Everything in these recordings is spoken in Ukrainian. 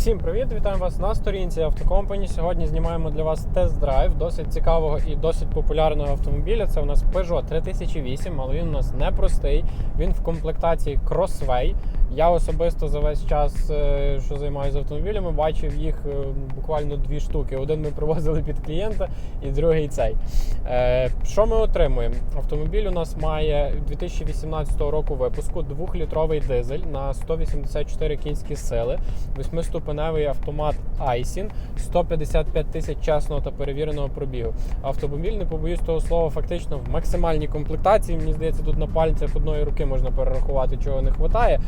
Всім привіт! Вітаємо вас на сторінці Автокомпані. Сьогодні знімаємо для вас тест-драйв досить цікавого і досить популярного автомобіля. Це у нас Peugeot 3008, але він у нас непростий. Він в комплектації Crossway. Я особисто за весь час, е, що займаюся автомобілями, бачив їх е, буквально дві штуки. Один ми привозили під клієнта, і другий цей. Е, Що ми отримуємо? Автомобіль у нас має 2018 року випуску 2-літровий дизель на 184 кінські сили, 8-ступеневий автомат Айсін, 155 тисяч чесного та перевіреного пробігу. Автомобіль, не побоюсь того слова, фактично в максимальній комплектації. Мені здається, тут на пальцях одної руки можна перерахувати, чого не вистачає.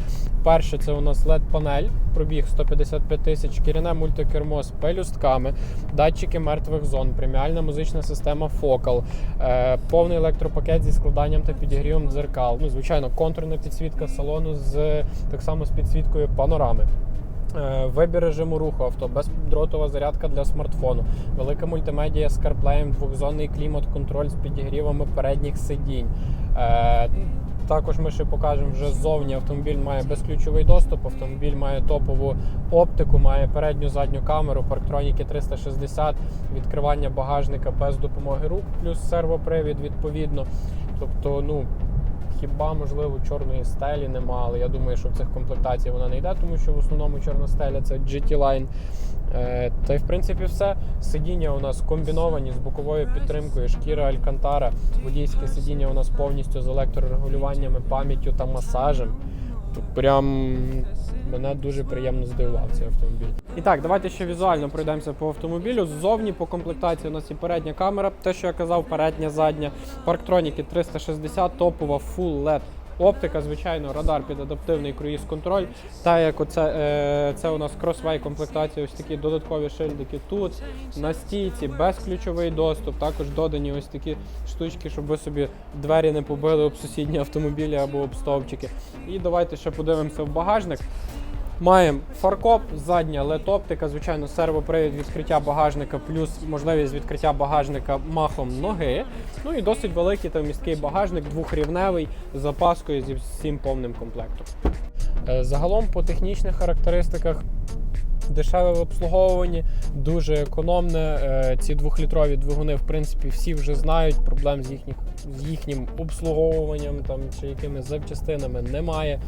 Перше, це у нас LED-панель, пробіг 155 тисяч, шкіряне мультикермо з пелюстками, датчики мертвих зон, преміальна музична система Focal, е, повний електропакет зі складанням та підігрівом дзеркал. Ну, звичайно, контурна підсвітка салону з так само з підсвіткою панорами. Е, Вибір режиму руху авто, бездротова зарядка для смартфону, велика мультимедія з CarPlay, двохзонний клімат-контроль з підігрівами передніх сидінь. Також ми ще покажемо вже ззовні. Автомобіль має безключовий доступ, автомобіль має топову оптику, має передню задню камеру, парктроніки 360, відкривання багажника без допомоги рук, плюс сервопривід відповідно. Тобто, ну. Хіба можливо чорної стелі нема, але я думаю, що в цих комплектаціях вона не йде, тому що в основному чорна стеля це GT Line. Е, Та й в принципі все. Сидіння у нас комбіновані з боковою підтримкою, шкіра Алькантара. Водійське сидіння у нас повністю з електрорегулюваннями, пам'яттю та масажем. Прям мене дуже приємно здивував цей автомобіль. І так, давайте ще візуально пройдемося по автомобілю. Ззовні по комплектації у нас і передня камера, те, що я казав, передня, задня, парктроніки 360, топова Full LED Оптика, звичайно, радар під адаптивний круїз-контроль. Та як оце, е, це у нас кросвей комплектація, ось такі додаткові шильдики тут, на стійці, безключовий доступ, також додані ось такі штучки, щоб ви собі двері не побили об сусідні автомобілі або об стовпчики. І давайте ще подивимося в багажник. Маємо фаркоп, задня LED-оптика, звичайно, сервопривід відкриття багажника, плюс можливість відкриття багажника махом ноги. Ну і досить великий та місткий багажник, двохрівневий з запаскою зі всім повним комплектом. Е, Загалом по технічних характеристиках. Дешеве в обслуговуванні, дуже економне. Е, Ці двохлітрові двигуни, в принципі, всі вже знають. Проблем з, їхніх, з їхнім обслуговуванням там, чи якимись запчастинами немає.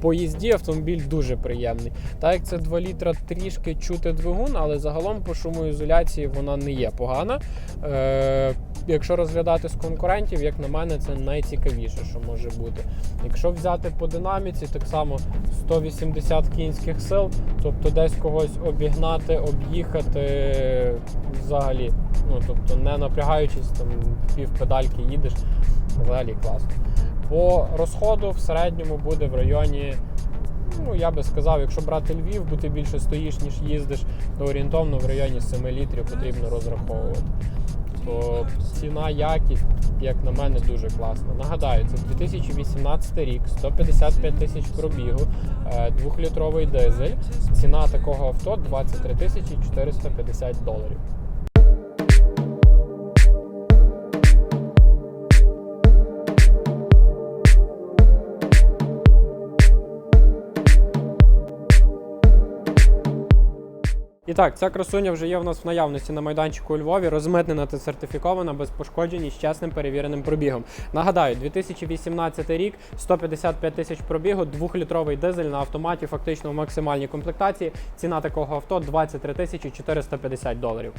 По їзді автомобіль дуже приємний. Так як це 2 літра трішки чути двигун, але загалом по шумоізоляції вона не є погана. Е, якщо розглядати з конкурентів, як на мене, це найцікавіше, що може бути. Якщо взяти по динаміці, так само 180 кінських сил, тобто десь когось обігнати, об'їхати взагалі. Ну, тобто не напрягаючись, там пів педальки їдеш, взагалі класно. По розходу в середньому буде в районі, ну я би сказав, якщо брати Львів, бо ти більше стоїш, ніж їздиш, то орієнтовно в районі 7 літрів потрібно розраховувати. То ціна, якість, як на мене, дуже класна. Нагадаю, це 2018 рік, 155 тисяч пробігу, е, двохлітровий дизель. Ціна такого авто 23 тисячі 450 доларів. І так, ця красуня вже є в нас в наявності на майданчику у Львові, розмитнена та сертифікована без пошкоджень і з чесним перевіреним пробігом. Нагадаю, 2018 рік, 155 тисяч пробігу, двохлітровий дизель на автоматі, фактично в максимальній комплектації. Ціна такого авто 23 тисячі 450 доларів.